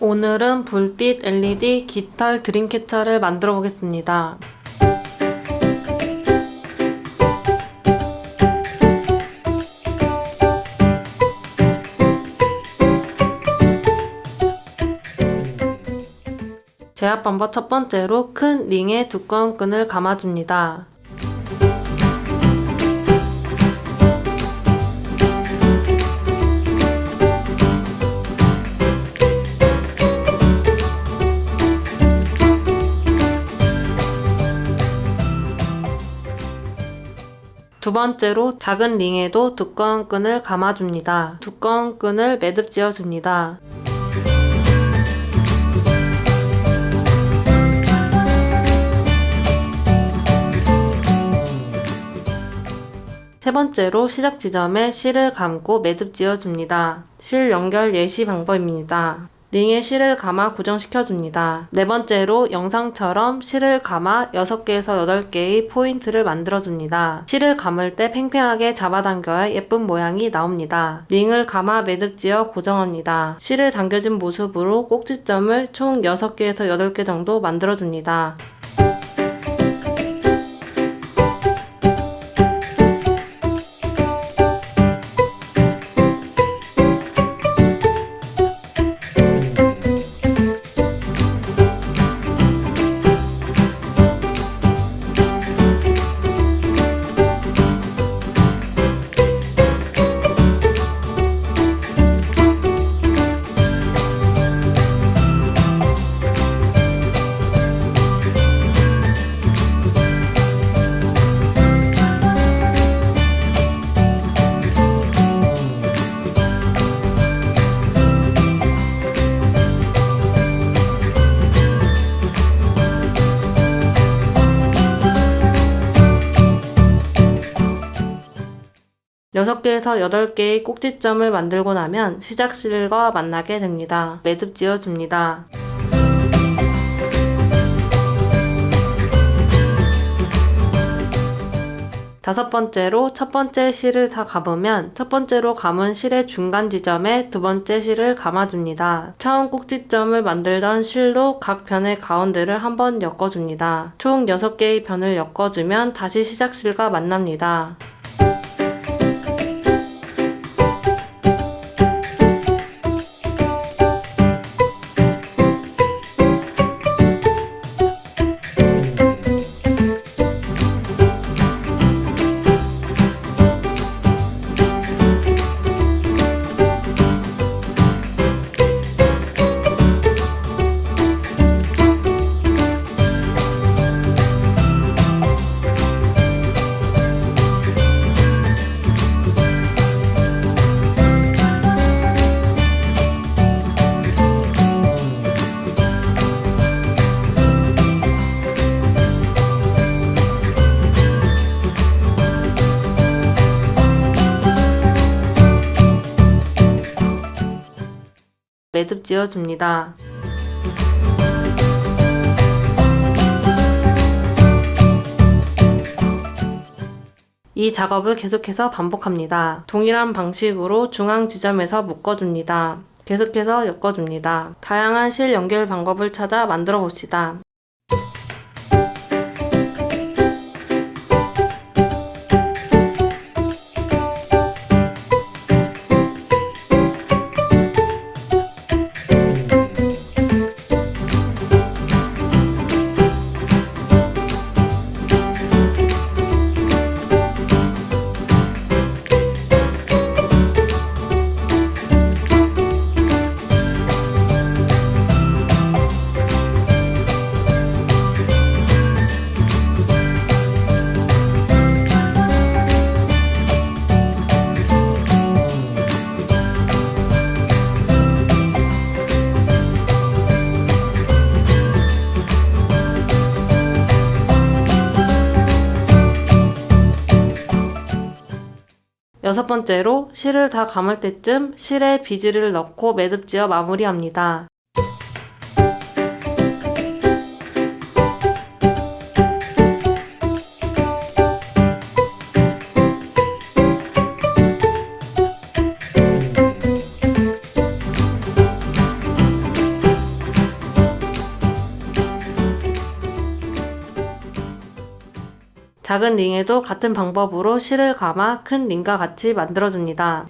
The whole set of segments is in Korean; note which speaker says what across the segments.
Speaker 1: 오늘은 불빛 LED 깃털 드림캐쳐를 만들어 보겠습니다. 제압 방법 첫 번째로 큰 링에 두꺼운 끈을 감아줍니다. 두 번째로 작은 링에도 두꺼운 끈을 감아줍니다. 두꺼운 끈을 매듭 지어줍니다. 세 번째로 시작 지점에 실을 감고 매듭 지어줍니다. 실 연결 예시 방법입니다. 링에 실을 감아 고정시켜줍니다. 네 번째로 영상처럼 실을 감아 6개에서 8개의 포인트를 만들어줍니다. 실을 감을 때 팽팽하게 잡아당겨야 예쁜 모양이 나옵니다. 링을 감아 매듭지어 고정합니다. 실을 당겨진 모습으로 꼭지점을 총 6개에서 8개 정도 만들어줍니다. 여섯 개에서 여덟 개의 꼭지점을 만들고 나면 시작실과 만나게 됩니다. 매듭 지어줍니다. 다섯 번째로 첫 번째 실을 다 감으면 첫 번째로 감은 실의 중간 지점에 두 번째 실을 감아줍니다. 처음 꼭지점을 만들던 실로 각 변의 가운데를 한번 엮어줍니다. 총 6개의 변을 엮어주면 다시 시작실과 만납니다. 매듭 지어줍니다. 이 작업을 계속해서 반복합니다. 동일한 방식으로 중앙 지점에서 묶어줍니다. 계속해서 엮어줍니다. 다양한 실 연결 방법을 찾아 만들어 봅시다. 여섯 번째로 실을 다 감을 때쯤 실에 비즈를 넣고 매듭 지어 마무리합니다. 작은 링에도 같은 방법으로 실을 감아 큰 링과 같이 만들어줍니다.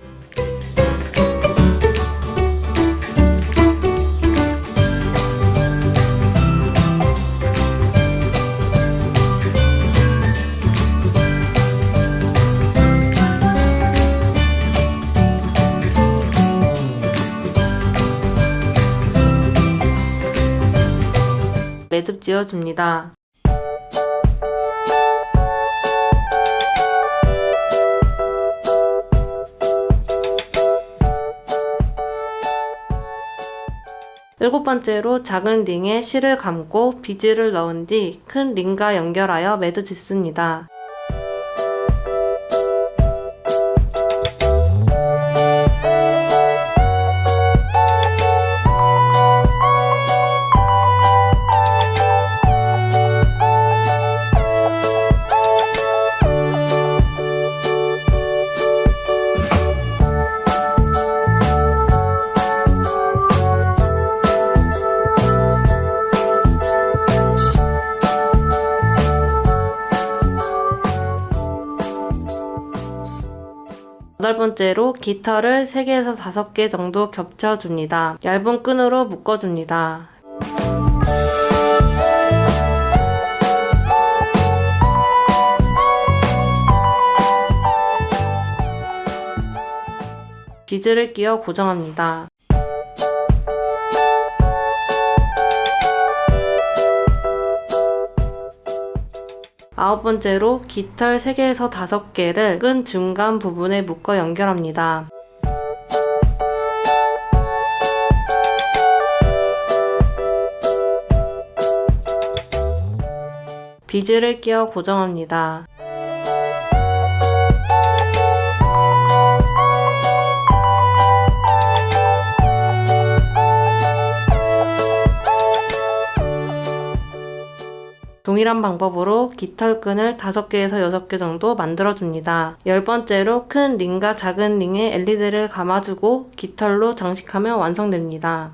Speaker 1: 매듭 지어줍니다. 일곱 번째로 작은 링에 실을 감고 비즈를 넣은 뒤 큰 링과 연결하여 매듭 짓습니다. 여덟 번째로 깃털을 3개에서 5개 정도 겹쳐줍니다. 얇은 끈으로 묶어줍니다. 비즈를 끼워 고정합니다. 아홉 번째로 깃털 3개에서 5개를 끈 중간 부분에 묶어 연결합니다. 비즈를 끼워 고정합니다. 동일한 방법으로 깃털끈을 5개에서 6개 정도 만들어줍니다. 열 번째로 큰 링과 작은 링에 LED를 감아주고 깃털로 장식하면 완성됩니다.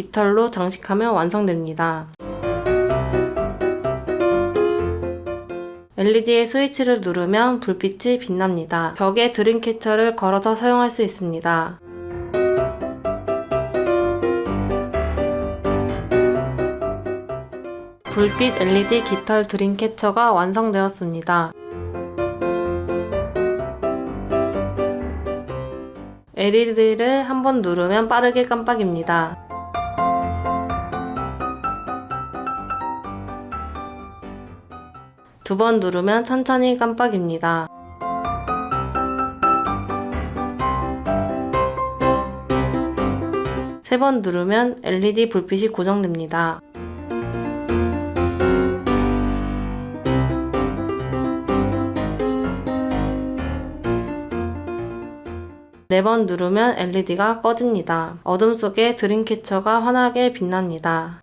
Speaker 1: 깃털로 장식하면 완성됩니다. LED의 스위치를 누르면 불빛이 빛납니다. 벽에 드림캐쳐를 걸어서 사용할 수 있습니다. 불빛 LED 깃털 드림캐쳐가 완성되었습니다. LED를 한번 누르면 빠르게 깜빡입니다. 두 번 누르면 천천히 깜빡입니다. 세 번 누르면 LED 불빛이 고정됩니다. 네 번 누르면 LED가 꺼집니다. 어둠 속에 드림캐쳐가 환하게 빛납니다.